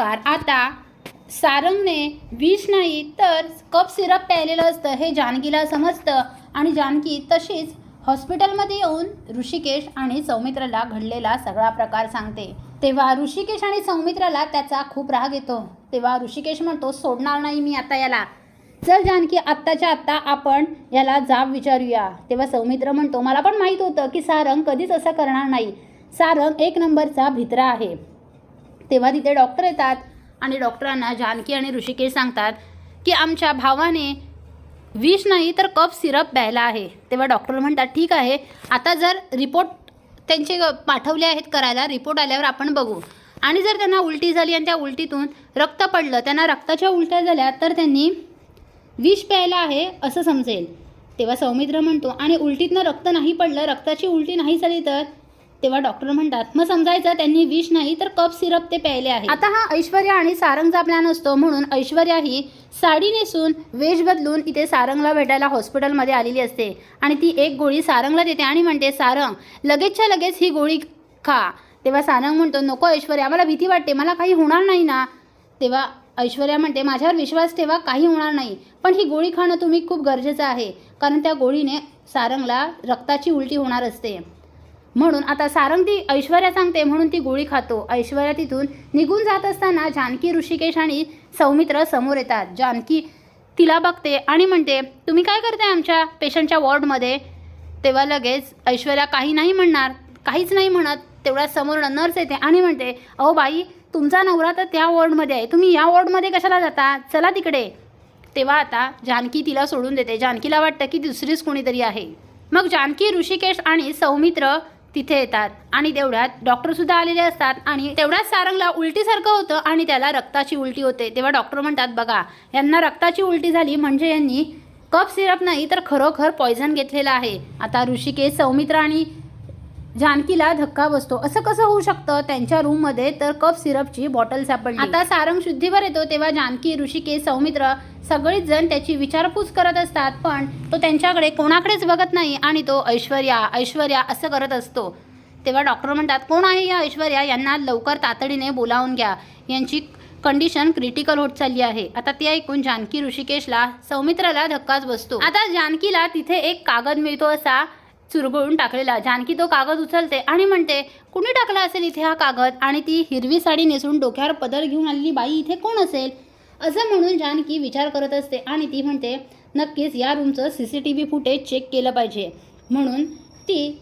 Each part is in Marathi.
नमस्कार. आता सारंगने विष नाही तर कप सिरप प्यायलेलं असतं हे जानकीला समजतं. आणि जानकी तशीच हॉस्पिटलमध्ये येऊन ऋषिकेश आणि सौमित्राला घडलेला सगळा प्रकार सांगते. तेव्हा ऋषिकेश आणि सौमित्राला त्याचा खूप राग येतो. तेव्हा ऋषिकेश म्हणतो सोडणार नाही मी आता याला. चल जानकी आत्ताच्या आत्ता आपण याला जाब विचारूया. तेव्हा सौमित्र म्हणतो मला पण माहीत होतं की सारंग कधीच असं करणार नाही. सारंग एक नंबरचा भित्रा आहे. तेव्हा तिथे डॉक्टर येतात आणि डॉक्टरांना जानकी आणि ऋषिकेश सांगतात की आमच्या भावाने विष नाही तर कप सिरप प्यायला आहे. तेव्हा डॉक्टर म्हणतात ठीक आहे आता जर रिपोर्ट त्यांचे पाठवले आहेत करायला रिपोर्ट आल्यावर आपण बघू. आणि जर त्यांना उलटी झाली आणि त्या उलटीतून रक्त पडलं त्यांना रक्ताच्या उलट्या झाल्या तर त्यांनी विष प्यायला आहे असं समजेल. तेव्हा सौमित्र म्हणतो आणि उलटीतनं रक्त नाही पडलं रक्ताची उलटी नाही झाली तर तेव्हा डॉक्टर म्हणतात मग समजायचं त्यांनी विष नाही तर कप सिरप ते प्यायले आहे आता हा ऐश्वर्या आणि सारंगचा प्लॅन असतो म्हणून ऐश्वर्या ही साडी नेसून वेश बदलून इथे सारंगला भेटायला हॉस्पिटलमध्ये आलेली असते. आणि ती एक गोळी सारंगला देते आणि म्हणते सारंग लगेचच्या लगेच ही गोळी खा. तेव्हा सारंग म्हणतो नको ऐश्वर्या मला भीती वाटते मला काही होणार नाही ना. तेव्हा ऐश्वर्या म्हणते माझ्यावर विश्वास ठेवा काही होणार नाही. पण ही गोळी खाणं तुम्ही खूप गरजेचं आहे कारण त्या गोळीने सारंगला रक्ताची उलटी होणार असते. म्हणून आता सारंग ती ऐश्वर्या सांगते म्हणून ती गोळी खातो. ऐश्वर्या तिथून निघून जात असताना जानकी ऋषिकेश आणि सौमित्र समोर येतात. जानकी तिला बघते आणि म्हणते तुम्ही काय करताय आमच्या पेशंटच्या वॉर्डमध्ये? तेव्हा लगेच ऐश्वर्या काही नाही म्हणणार काहीच नाही म्हणत तेवढ्या समोर नर्स येते आणि म्हणते अहो बाई तुमचा नवरा तर त्या वॉर्डमध्ये आहे. तुम्ही या वॉर्डमध्ये कशाला जाता? चला तिकडे. तेव्हा आता जानकी तिला सोडून देते. जानकीला वाटतं की दुसरीच कोणीतरी आहे. मग जानकी ऋषिकेश आणि सौमित्र तिथे येतात. आणि तेवढ्यात डॉक्टरसुद्धा आलेले असतात. आणि तेवढ्याच सारंगला उलटीसारखं होतं आणि त्याला रक्ताची उलटी होते. तेव्हा डॉक्टर म्हणतात बघा यांना रक्ताची उलटी झाली म्हणजे यांनी कप सिरप नाही तर खरोखर पॉयझन घेतलेलं आहे. आता ऋषिकेश सौमित्र आणि जानकीला धक्का बसतो. असं कसं होऊ शकतं? त्यांच्या रूममध्ये तर कप सिरपची बॉटल सापडली. आता सारंग शुद्धीवर येतो तेव्हा जानकी ऋषिकेश सौमित्र सगळीच जण त्याची विचारपूस करत असतात. पण तो त्यांच्याकडे कोणाकडेच बघत नाही आणि तो ऐश्वर्या ऐश्वर्या असं करत असतो. तेव्हा डॉक्टर म्हणतात कोण आहे या ऐश्वर्या? यांना लवकर तातडीने बोलावून घ्या. यांची कंडिशन क्रिटिकल होत चालली आहे. आता ते ऐकून जानकी ऋषिकेशला सौमित्राला धक्काच बसतो. आता जानकीला तिथे एक कागद मिळतो असा चुरगळून टाकलेला जानकी तो कागद उचलते आणि म्हणते कुणी टाकला असेल इथे हा कागद आणि ती हिरवी साडी नेसून डोक्यावर पदर घेऊन आलेली बाई इथे कोण असेल? असं म्हणून जानकी विचार करत असते आणि ती म्हणते नक्कीच या रूमचं C C T V footage check केलं पाहिजे. म्हणून ती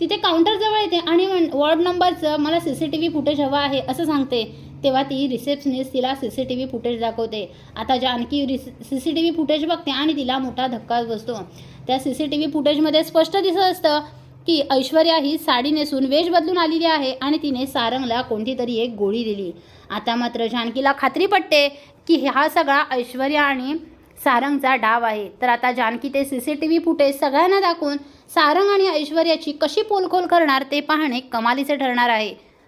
तिथे काउंटरजवळ येते आणि म्हण वॉर्ड नंबरचं मला C C T V footage हवं आहे असं सांगते. तेव्हा ती रिसेप्शनिस्ट तिला C C T V footage दाखवते. आता जानकी रिस C C T V footage बघते आणि तिला मोठा धक्काच बसतो. त्या सी सी टी व्ही फुटेजमध्ये स्पष्ट दिसत असतं की ऐश्वर्या ही साडी नेसून वेश बदलून आलेली आहे आणि तिने सारंगला कोणती तरी एक गोळी दिली. आता मात्र जानकीला खात्री पटते की हा सगळा ऐश्वर्या आणि सारंगचा डाव आहे. तर आता जानकी ते C C T V footage सगळ्यांना दाखवून सारंग आणि ऐश्वर्याची कशी पोलखोल करणार ते पाहणे कमालीचे ठरणार आहे.